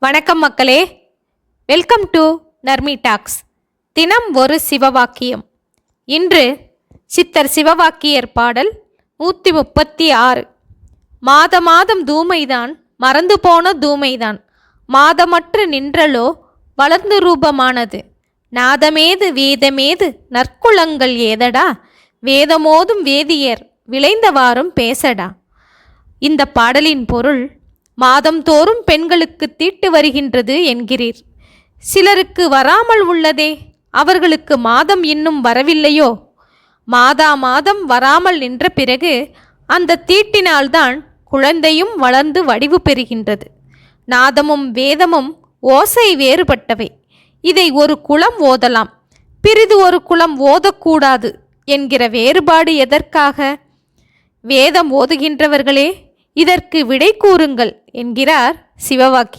வணக்கம் மக்களே. Welcome to Narmi tax தினம் ஒரு சிவவாக்கியம். இன்று சித்தர் சிவவாக்கியர் பாடல் நூற்றி முப்பத்தி ஆறு. மாத மாதம் தூமைதான் மறந்து போன தூமைதான். மாதமற்று நின்றலோ வளர்ந்து ரூபமானது. நாதமேது வேதமேது நற்குலங்கள் ஏதடா? வேதமோதும் வேதியர் விளைந்தவாறும் பேசடா? இந்த பாடலின் பொருள் மாதந்தோறும் பெண்களுக்கு தீட்டு வருகின்றது என்கிறீர். சிலருக்கு வராமல் உள்ளதே அவர்களுக்கு மாதம் இன்னும் வரவில்லையோ? மாதா மாதம் வராமல் நின்ற பிறகு அந்த தீட்டினால்தான் குழந்தையும் வளர்ந்து வடிவு பெறுகின்றது. நாதமும் வேதமும் ஓசை வேறுபட்டவை. இதை ஒரு குலம் ஓதலாம். பிறிது ஒரு குலம் ஓதக்கூடாது என்கிற வேறுபாடு எதற்காக? வேதம் ஓதுகின்றவர்களே இதற்கு விடை கூறுங்கள் என்கிறார் சிவவாக்கி.